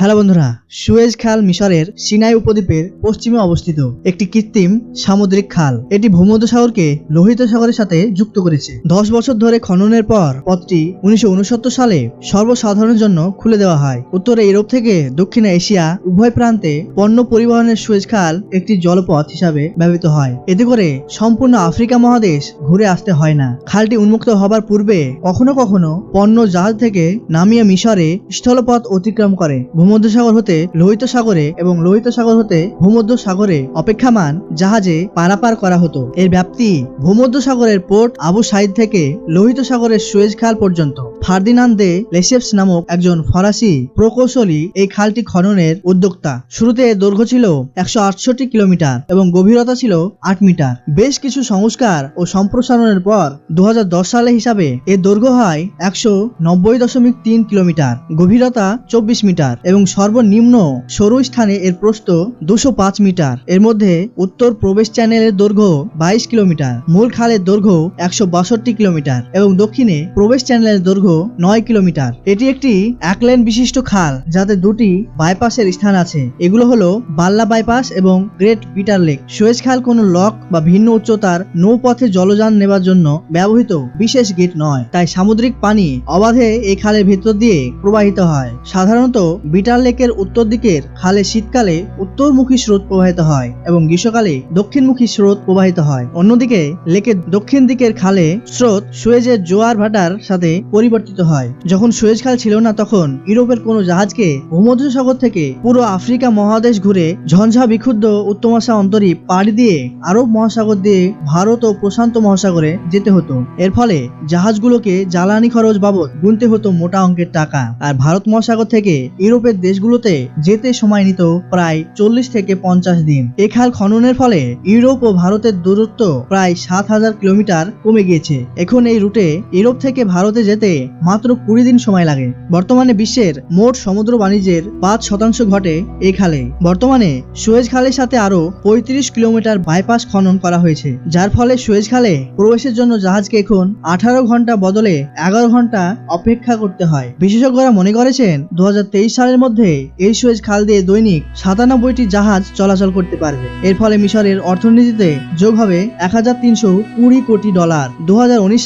Hello বন্ধুরা, Suez খাল মিশরের সিনাই উপদ্বীপের পশ্চিমে অবস্থিত একটি কৃত্রিম সামুদ্রিক খাল। এটি ভূমধ্যসাগরকে লোহিত সাগরের সাথে যুক্ত করেছে। দশ বছর ধরে খননের পর পথটি উনিশশো সালে সর্বসাধারণের জন্য খুলে দেওয়া হয়। উত্তরে ইউরোপ থেকে দক্ষিণে এশিয়া উভয় প্রান্তে পণ্য পরিবহনের সুয়েজ খাল একটি জলপথ হিসাবে ব্যবহৃত হয়। এতে করে সম্পূর্ণ আফ্রিকা মহাদেশ ঘুরে আসতে হয় না। খালটি উন্মুক্ত হবার পূর্বে কখনো কখনো পণ্য জাহাজ থেকে নামিয়ে মিশরে স্থলপথ অতিক্রম করে। ভূমধ্যসাগর হতে লোহিত সাগরে এবং লোহিত সাগর হতে ভূমধ্য সাগরে অপেক্ষামান জাহাজে পারাপার করা হতো। এর ব্যাপ্তি ভূমধ্য সাগরের পোর্ট আবু সাইদ থেকে লোহিত সাগরের সুয়েজ খাল পর্যন্ত। ফার্দিনান্দে লেসেপস নামক একজন ফরাসি প্রকৌশলী এই খালটি খননের উদ্যোক্তা। শুরুতে এর দৈর্ঘ্য ছিল একশো আটষট্টি কিলোমিটার এবং গভীরতা ছিল আট মিটার। বেশ কিছু সংস্কার ও সম্প্রসারণের পর দু হাজার দশ সালে হিসাবে এর দৈর্ঘ্য হয় একশো নব্বই দশমিক তিন কিলোমিটার। গভীরতা চব্বিশ মিটার এবং সর্বনিম্ন সরু স্থানে এর প্রস্থ দুশো পাঁচ মিটার। এর মধ্যে উত্তর প্রবেশ চ্যানেলের দৈর্ঘ্য বাইশ কিলোমিটার, মূল খালের দৈর্ঘ্য একশো বাষট্টি কিলোমিটার এবং দক্ষিণে প্রবেশ চ্যানেলের দৈর্ঘ্য নয় কিলোমিটার। এটি একটি এক লেন বিশিষ্ট খাল যাতে দুটি বাইপাসের স্থান আছে। এগুলো হলো বাল্লা বাইপাস এবং গ্রেট পিটার লেক। সুয়েজ খাল কোনো লক বা ভিন্ন উচ্চতার নৌপথে জলযান নেবার জন্য ব্যবহৃত বিশেষ গেট নয়। তাই সামুদ্রিক পানি অবাধে এই খালের ভেতর দিয়ে প্রবাহিত হয়। সাধারণত বিটার লেকের উত্তর দিকের খালে শীতকালে উত্তরমুখী স্রোত প্রবাহিত হয় এবং গ্রীষ্মকালে দক্ষিণমুখী স্রোত প্রবাহিত হয়। অন্যদিকে, লেকের দক্ষিণ দিকের খালে স্রোত সুয়েজের জোয়ার ভাটার সাথে পরিবর্তিত হয়। যখন সুয়েজ খাল ছিল না তখন ইউরোপের কোনো জাহাজকে ভূমধ্যসাগর থেকে পুরো আফ্রিকা মহাদেশ ঘুরে ঝঞ্ঝা বিক্ষুব্ধ উত্তমাশা অন্তরীপ পাড়ি দিয়ে আরব মহাসাগর দিয়ে ভারত ও প্রশান্ত মহাসাগরে যেতে হতো। এর ফলে জাহাজগুলোকে জ্বালানি খরচ বাবদ গুনতে হতো মোটা অঙ্কের টাকা। আর ভারত মহাসাগর থেকে ইউরোপের দেশগুলোতে যেতে সময় নিত প্রায় চল্লিশ থেকে পঞ্চাশ দিন। এ খাল খননের ফলে ইউরোপ ও ভারতের দূরত্ব প্রায় সাত হাজার কিলোমিটার কমে গিয়েছে। এখন এই রুটে ইউরোপ থেকে ভারতে যেতে মাত্র কুড়ি দিন সময় লাগে। বর্তমানে বিশ্বের মোট সমুদ্র বাণিজ্যের পাঁচ শতাংশ ঘটে এই খালে। বর্তমানে সুয়েজ খালের সাথে আরও পঁয়ত্রিশ কিলোমিটার বাইপাস খনন করা হয়েছে। যার ফলে সুয়েজ খালে প্রবেশের জন্য জাহাজকে এখন আঠারো ঘণ্টা বদলে এগারো ঘণ্টা অপেক্ষা করতে হয়। বিশেষজ্ঞরা মনে করেছেন, দু হাজার তেইশ সালের মধ্যে এই সুয়েজ খাল দিয়ে দৈনিক সাতানব্বইটি জাহাজ চলাচল করতে পারবে। এর ফলে মিশরের অর্থনীতিতে যোগ হবে এক হাজার তিনশো কুড়ি কোটি ডলার। দু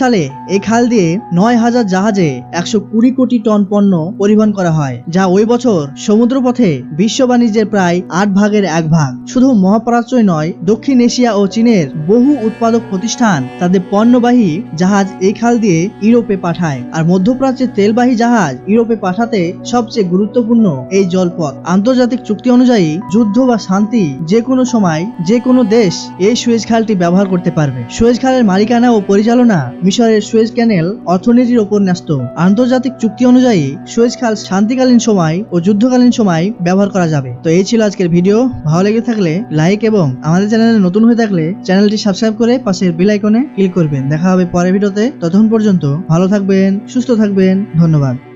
সালে এই খাল দিয়ে নয় হাজার জাহাজে একশো কুড়ি কোটি টন পণ্য পরিবহন করা হয়, যা ওই বছর সমুদ্রপথে বিশ্ব বাণিজ্যের প্রায় আট ভাগের এক ভাগ। শুধু মহাপ্রাচ্যই নয়, দক্ষিণ এশিয়া ও চীনের বহু উৎপাদক প্রতিষ্ঠান তাদের পণ্যবাহী জাহাজ এই খাল দিয়ে ইউরোপে পাঠায়, আর মধ্যপ্রাচ্যের তেলবাহী জাহাজ ইউরোপে পাঠাতে সবচেয়ে গুরুত্বপূর্ণ এই জলপথ। আন্তর্জাতিক চুক্তি অনুযায়ী যুদ্ধ বা শান্তি যে কোনো সময় যে কোনো দেশ এই সুয়েজ খালটি ব্যবহার করতে পারবে। সুয়েজ খালের মালিকানা ও পরিচালনা মিশরের সুয়েজ ক্যানেল অর্থনীতির ওপর ন্যস্ত। আন্তর্জাতিক চুক্তি অনুযায়ী সুয়েজ খাল শান্তিকালীন সময় ও যুদ্ধকালীন সময় ব্যবহার করা যাবে। তো এই ছিল আজকের ভিডিও। ভালো লেগে থাকলে লাইক এবং আমাদের চ্যানেলে নতুন হয়ে থাকলে চ্যানেলটি সাবস্ক্রাইব করে পাশের বেল আইকনে ক্লিক করবেন। দেখা হবে পরের ভিডিওতে। ততক্ষণ পর্যন্ত ভালো থাকবেন, সুস্থ থাকবেন। ধন্যবাদ।